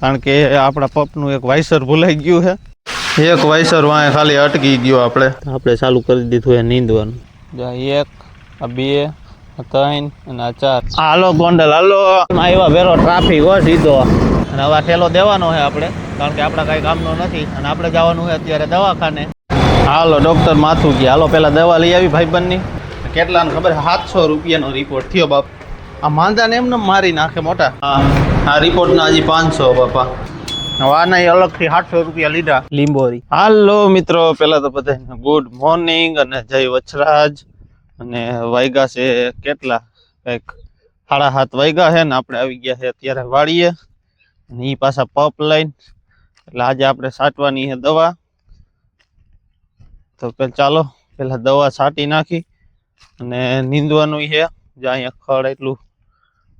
કારણ કે આપણા પપનું એક વાઇસર ભૂલાઈ ગયું છે. એક વાઇસર વાંહે ખાલી અટકી ગયો આપણે. આપણે ચાલુ કરી દીધું એ નીંદવાનું. એક આ બે ત્રણ અને આ ચાર. હાલો ગોંડલ હાલો. આવ્યા વેરો ટ્રાફિક હોય સીધો. અને હવે ઠેલો દેવાનો છે આપણે કારણ કે આપણા કાંઈ કામનો નથી. અને આપણે જવાનું છે અત્યારે દવાખાને. હાલો ડૉક્ટર માથું ગયા. હાલો પહેલાં દવા લઈ આવી ભાઈબંધની. કેટલાને ખબર સાતસો રૂપિયાનો રિપોર્ટ થયો બાપ. આ માંદાને એમને મારી નાખે મોટા. હા. આ રિપોર્ટના હજી પાંચસો બાપા. વાના આના અલગથી આઠસો રૂપિયા લીધા. લીંબોરી. હાલો મિત્રો પહેલાં તો બધાને ગુડ મોર્નિંગ અને જય વચરાજ. અને વાયગા છે કેટલા? કંઈક સાડા સાત વાયગા છે ને આપણે આવી ગયા છે અત્યારે વાળીએ અને એ પાછા પપ લઈને. એટલે આજે આપણે સાટવાની છે દવા. તો ચાલો પેલા દવા છાંટી નાખી. અને નીંદવાનું છે. જ્યાં અહીંયા ખડ એટલું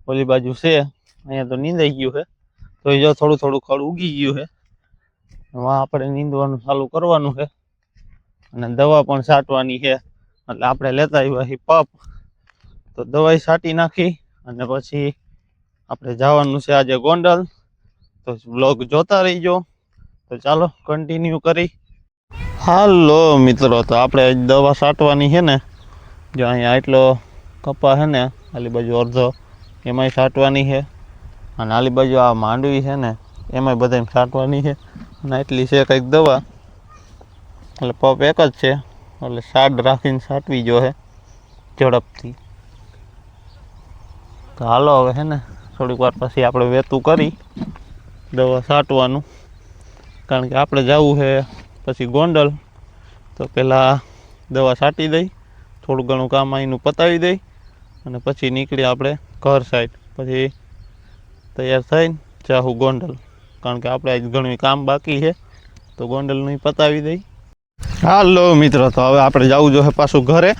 ઓલી બાજુ છે. અહીંયા તો નીંદાઈ ગયું છે. તો એ જો થોડું થોડું ખડ ઉગી ગયું છે. એમાં આપણે નીંદવાનું ચાલુ કરવાનું છે. અને દવા પણ છાંટવાની છે. એટલે આપણે લેતા આવ્યા છીએ પપ. તો દવાઈ છાંટી નાખી અને પછી આપણે જવાનું છે આજે ગોંડલ. તો બ્લોગ જોતા રહીજો. તો ચાલો કન્ટિન્યુ કરી. હાલો મિત્રો, તો આપણે આજ દવા છાંટવાની છે ને. જો અહીંયા એટલો કપા છે ને, આલી બાજુ અડધો, એમાંય છાંટવાની છે. અને આલી બાજુ આ માંડવી છે ને, એમાંય બધાય છાંટવાની છે. અને એટલી છે કંઈક દવા. એટલે પપ એક જ છે. એટલે સાડ રાખીને છાંટવી જોઈએ ઝડપથી. તો હાલો હવે છે ને, થોડીક વાર પછી આપણે વેતું કરી, દવા છાંટવાનું. કારણ કે આપણે જવું છે પછી ગોંડલ, તો પહેલાં દવા છાંટી દઈ, થોડું ઘણું કામ અહીંનું પતાવી દઈ, અને પછી નીકળી આપણે ઘર સાઈડ પછી તૈયાર થઈને ચાહું ગોંડલ. કારણ કે આપણે આજ ઘણું કામ બાકી છે, તો ગોંડલનું પતાવી દઈ. હાલો મિત્રો, તો હવે આપણે જવું જોઈએ પાછું ઘરે,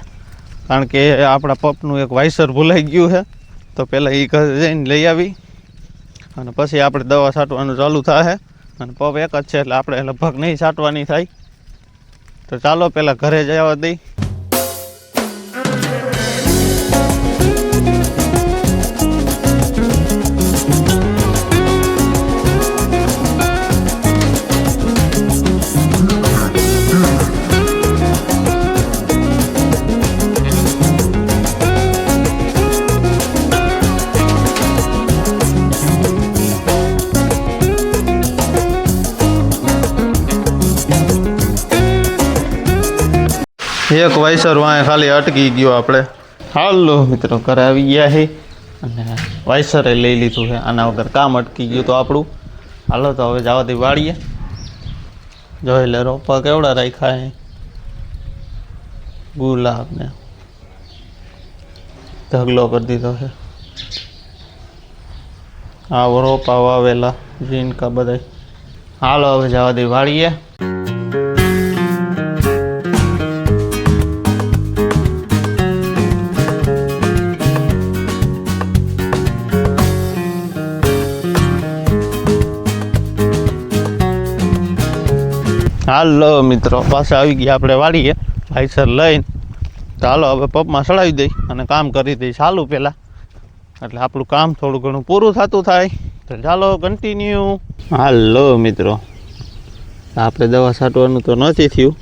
કારણ કે આપણા પપનું એક વાઇસર ભૂલાઈ ગયું છે. તો પહેલાં એ ઘરે જઈને લઈ આવી. અને પછી આપણે દવા છાંટવાનું ચાલુ થાય અને પપ એક જ છે, એટલે આપણે લગભગ નહીં છાંટવાની થાય. તો ચાલો, પહેલાં ઘરે જવા દઈ. એક વાઇસર વાંય ખાલી અટકી ગયો આપણે. હાલો મિત્રો, ઘરે આવી ગયા છે અને વાઇસરે લઈ લીધું છે આના વગર કામ અટકી ગયું તો આપણું. હાલો તો હવે જવા દઈ વાળીએ જોઈ લે, રોપા કેવડા રાખ્યા છે ગુલાબ ને ઢગલો કરી દીધો છે આ રોપા વાવેલા જીનકા બધા હાલો હવે જવા દે વાળીએ હાલો મિત્રો, પાછા આવી ગયા આપણે વાળીએ ભાઈસર લઈને. ચાલો હવે પપમાં સડાવી દઈ અને કામ કરી દઈ ચાલુ પહેલાં એટલે આપણું કામ થોડું ઘણું પૂરું થતું થાય. તો ચાલો કન્ટિન્યુ હાલો મિત્રો, આપણે દવા છાંટવાનું તો નથી થયું.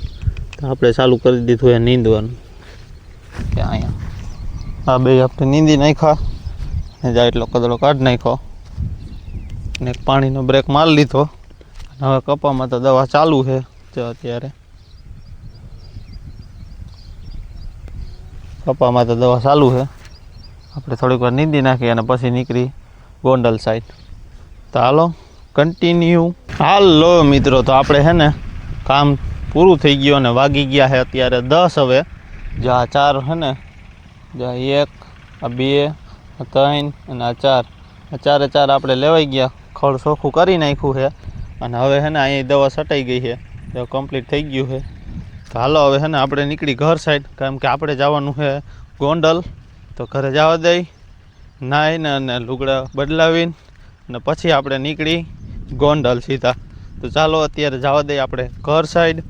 તો આપણે ચાલુ કરી દીધું એ નીંદવાનું. કે અહીંયા. આ બે આપણે નીંદી નાખ્યા. ને જાય એટલો કદડો કાઢ નાખ્યો. ને પાણીનો બ્રેક મારી લીધો. હવે કપામાં તો દવા ચાલુ છે. જો અત્યારે. કપામાં તો દવા ચાલુ છે. આપણે થોડીક વાર નીંદી નાખી અને પછી નીકળી ગોંડલ સાઈડ તો હાલો કન્ટિન્યુ હાલો મિત્રો, તો આપણે છે ને કામ પૂરું થઈ ગયું અને વાગી ગયા છે અત્યારે દસ હવે. જો આ ચાર છે ને, જો આ એક, આ બે, આ ત્રણ અને આ ચાર. આ ચારે ચાર આપણે લેવાઈ ગયા. ખળ ચોખ્ખું કરી નાખ્યું છે. અને હવે છે ને અહીં દવા સટાઈ ગઈ છે. તો કમ્પ્લીટ થઈ ગયું છે. તો હાલો, હવે છે ને આપણે નીકળી ઘર સાઈડ કારણ કે આપણે જવાનું છે ગોંડલ. તો ઘરે જવા દઈ, નાહીને અને લુગડા બદલાવીને અને પછી આપણે નીકળી ગોંડલ સીધા. તો ચાલો, અત્યારે જવા દઈએ આપણે ઘર સાઈડ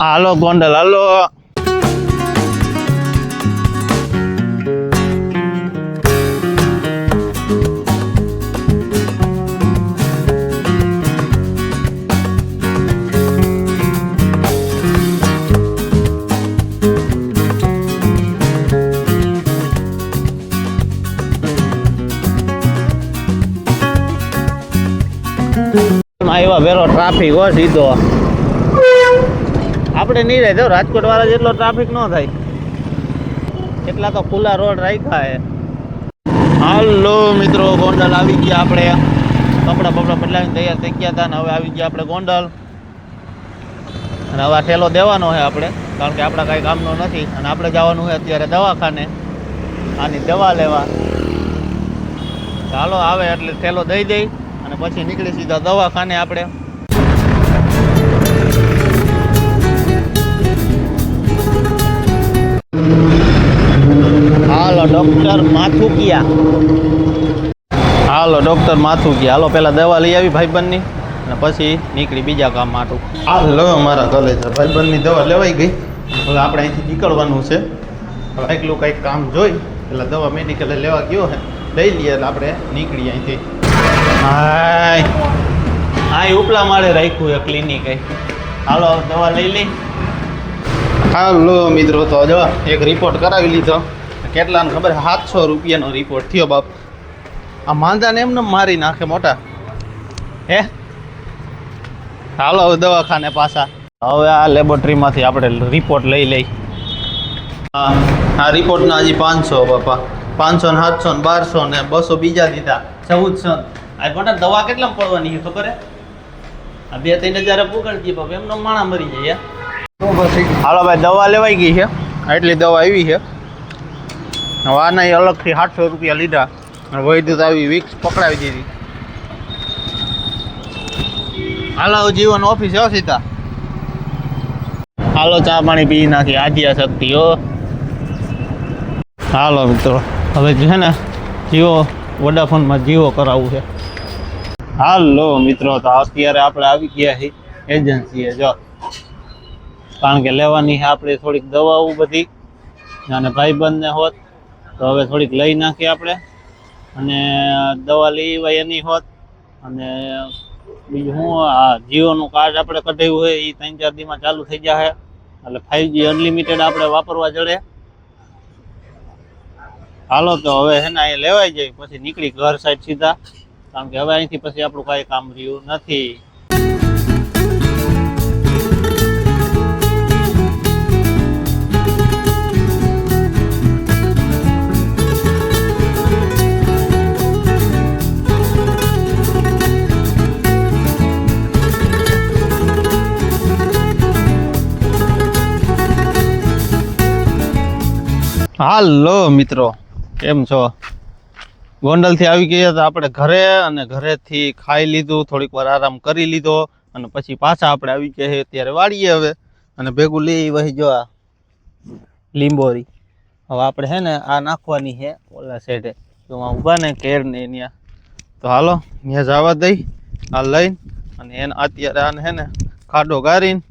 હાલો ગોંડલ હાલો. આવ્યા વેલો ટ્રાફિક હો સીધો. આપણે નહીં રહે જો રાજકોટ વાળા જેટલો ટ્રાફિક ન થાય. એટલા તો ખુલ્લા રોડ રાખ્યા હે હાલો મિત્રો, ગોંડલ આવી ગયા આપણે. કપડા બપડા બદલાવીને તૈયાર થઈ ગયા હતા ને હવે આવી ગયા આપણે ગોંડલ. અને હવે ઠેલો દેવાનો છે આપણે, કારણ કે આપણા કાંઈ કામનો નથી. અને આપણે જવાનું છે અત્યારે દવાખાને. આની દવા લેવા. ચાલો આવે એટલે ઠેલો દઈ દઈ અને પછી નીકળી સીધા દવાખાને આપણે. હાલો ડોક્ટર માથુકિયા. હાલો ડોક્ટર માથુકિયા. હાલો, પેલા દવા લઈ આવી ભાઈબંધની અને પછી નીકળી બીજા કામ માટે હાલો અમારા કોલેજ ભાઈબંધની દવા લેવાઈ ગઈ. હવે આપણે અહીંથી નીકળવાનું છે. એકલું કંઈક કામ જોઈ, પેલા દવા મેડિકલે લેવા ગયો હે. લઈ લઈએ એટલે આપણે નીકળીએ અહીંથી. હાય. હાય, ઉપલા માળે રાખ્યું એ. ક્લિનિક હાલો, દવા લઈ લઈ. હાલો, મિત્રો, તો જો, એક રિપોર્ટ કરાવી લીધો. કેટલાને ખબર સાતસો રૂપિયાનો રિપોર્ટ થયો બાપ. આ માંદાને એમને મારી નાખે મોટા. હે? હાલો દવાખાને પાછા. હવે આ લેબોરેટરીમાંથી આપણે રિપોર્ટ લઈ લઈ. આ રિપોર્ટના હજી પાંચસો બાપા. પાંચસો ને સાતસો ને બારસો ને બસો બીજા દીધા. ચૌદસો. આ મોટા દવા કેટલા પડવાની છે ખબર આ બે ત્રણ હજાર પુગડતી બાપા. એમનો માણા મરી જાય હાલો ભાઈ, દવા લેવાઈ ગઈ છે. એટલી દવા આવી છે. આના એ અલગથી સાતસો રૂપિયા લીધા. અને વૈદ્યુત આવી વિક્સ પકડાવી દીધી. હાલો જીવન ઓફિસ હો સીતા હાલો, ચા પાણી પી નાખી. આ શક્તિ, હો. હાલો, મિત્રો. હવે છે ને, જીઓ વોડાફોનમાં જીઓ કરાવવું છે. હાલો, મિત્રો, તો અત્યારે આપણે આવી ગયા છીએ એજન્સીએ, જો. કારણ કે લેવાની છે આપણે થોડીક દવાઓ બધી. અને ભાઈબંધને હોત તો હવે થોડીક લઈ નાખીએ આપણે. અને દવા લેવાય એની હોત. અને બીજું શું, આ જીઓનું કાર્ડ આપણે કઢાવ્યું હોય એ ત્રણ ચાર દીમાં ચાલુ થઈ જાય એટલે ફાઈવજી અનલિમિટેડ આપણે વાપરવા જડે. હાલો, તો હવે હે ને, અહીંયા લેવાઈ જાય, પછી નીકળી ઘર સાઈડ સીધા. કારણ કે હવે અહીંથી પછી આપણું કાંઈ કામ રહ્યું નથી. હાલો મિત્રો, કેમ છો? ગોંડલથી આવી ગયા હતા આપણે ઘરે અને ઘરેથી ખાઈ લીધું, થોડીક વાર આરામ કરી લીધો અને પછી પાછા આપણે આવી ગયા ત્યારે વાળીએ હવે અને ભેગું લઈ વહી જો આ લીંબોરી. હવે આપણે છે ને આ નાખવાની છે ઓલા સાઈડે તો ઊભા ને કેર ને ત્યાં તો હાલો ત્યાં જવા દઈ, આ લઈને અને એને અત્યારે આને છે ને ખાડો ગારીને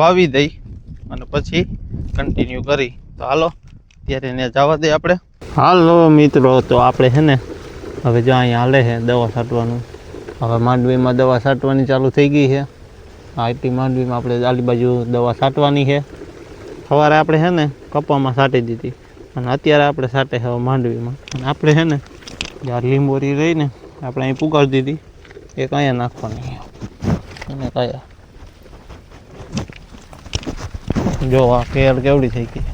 વાવી દઈ અને પછી કન્ટિન્યુ કરી. તો હાલો ત્યારે એને જવા દે આપણે. હાલો મિત્રો, તો આપણે છે ને, હવે જો અહીંયા હાલે છે દવા છાંટવાનું. હવે માંડવીમાં દવા છાંટવાની ચાલુ થઈ ગઈ છે આઈટી માંડવીમાં આપણે આલી બાજુ દવા છાંટવાની છે સવારે આપણે છે ને, કપામાં છાંટી દીધી. અને અત્યારે આપણે છાંટે હવે માંડવીમાં. અને આપણે છે ને જ્યાં લીંબોરી રહીને આપણે અહીં પુગાડી દીધી. એક અહીંયા નાખવાની અને કયા જો આ કેળ કેવડી થઈ ગઈ.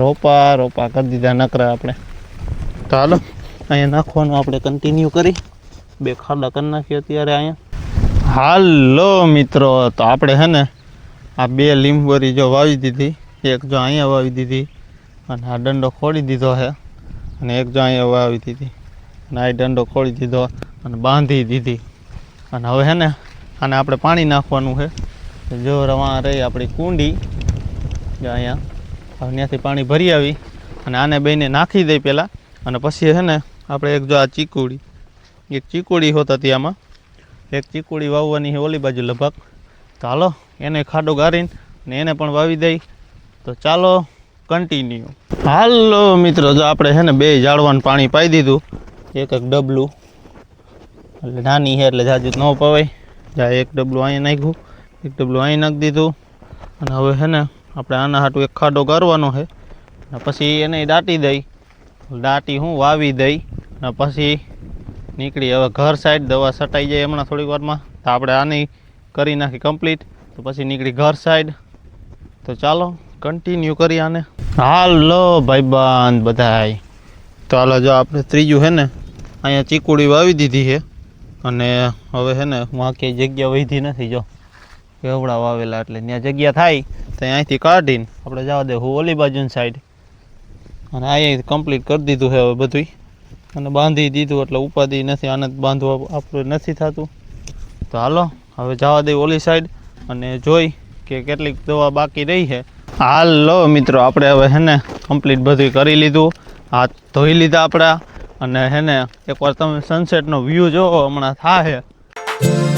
રોપા રોપા કરી દીધા નકરા આપણે. તો હાલો. અહીંયા નાખવાનું આપણે કન્ટિન્યુ કરી. બે ખાડા કરી નાખીએ અત્યારે અહીંયા. હાલો મિત્રો તો આપણે હે ને આ બે લીંબોરી જો વાવી દીધી. એક જો અહીંયા વાવી દીધી અને આ દંડો ખોડી દીધો છે અને એક જો અહીંયા વાવી દીધી. અને આ દંડો ખોડી દીધો અને બાંધી દીધી. અને હવે છે ને આને આપણે પાણી નાખવાનું છે જો રવા રહી આપણી કુંડી. જો અહીંયા. ત્યાંથી પાણી ભરી આવી અને આને બેને નાખી દઈ પહેલાં અને પછી છે ને, આપણે એક જો આ ચીકુડી, એક ચીકુડી હોત હતી આમાં. એક ચીકુડી વાવવાની છે ઓલી બાજુ લગભગ. તો હાલો, એને ખાડો ગારીને ને એને પણ વાવી દઈ. તો ચાલો કન્ટિન્યુ હાલો મિત્રો, જો આપણે છે ને બે ઝાડવાનું પાણી પાઈ દીધું. એક એક ડબલું. એટલે નાની છે એટલે જાજુ ન પવાય. જા, એક ડબલું અહીંયા નાખ્યું, એક ડબલું અહીં નાખી દીધું. અને હવે છે ને આપણે આના હાટું એક ખાડો કરવાનો છે. ને પછી એને દાટી દઈ. દાટી હું વાવી દઈ. અને પછી નીકળી હવે ઘર સાઈડ દવા છટાઈ જાય હમણાં થોડીક વારમાં. તો આપણે આની કરી નાખી કમ્પ્લીટ તો પછી નીકળી ઘર સાઈડ તો ચાલો કન્ટિન્યુ કરી આને. હાલો ભાઈબંધ બધાય. તો હાલો જો આપણે ત્રીજું છે ને, અહીંયા ચીકુડી વાવી દીધી છે. અને હવે છે ને વાં ક્યાંય જગ્યા વધી નથી જો. કેવડા વાવેલા એટલે ત્યાં જગ્યા થાય. તો અહીંથી કાઢીને આપણે જવા દે હું ઓલી બાજુની સાઈડ અને અહીંયા કમ્પ્લીટ કરી દીધું છે હવે બધું અને બાંધી દીધું, એટલે ઉપાધિ નથી આને બાંધવા આપણું નથી થતું. તો હાલો, હવે જવા દે ઓલી સાઈડ અને જોઈ કે કેટલીક દવા બાકી રહી છે. હાલો મિત્રો, આપણે હવે હે ને કમ્પ્લીટ બધું કરી લીધું. હાથ ધોઈ લીધા આપણા. અને હે ને એકવાર તમે સનસેટનો વ્યૂ જોવો, હમણાં થાય. છે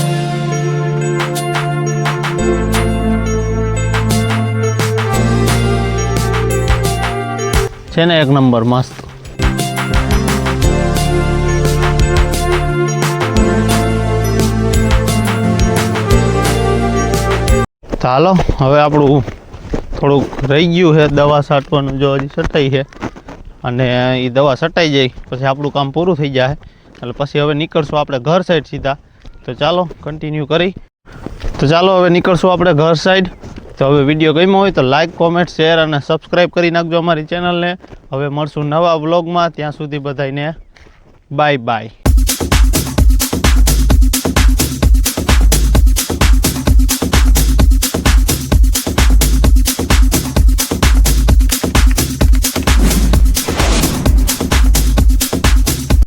ને એક નંબર, મસ્ત. ચાલો હવે આપણું થોડુંક રહી ગયું છે દવા છાંટવાનું જો હજી છટાઈ છે. અને એ દવા છટાઈ જાય, પછી આપણું કામ પૂરું થઈ જાય. એટલે પછી હવે નીકળશું આપણે ઘર સાઈડ સીધા. તો ચાલો કન્ટિન્યુ કરી. તો ચાલો, હવે નીકળશું આપણે ઘર સાઈડ તો હવે વીડિયો ગમ્યો હોય તો લાઇક કોમેન્ટ શેર અને સબસ્ક્રાઈબ કરી નાખજો અમારી ચેનલને હવે મળશું નવા વ્લોગમાં ત્યાં સુધી બધાને બાય બાય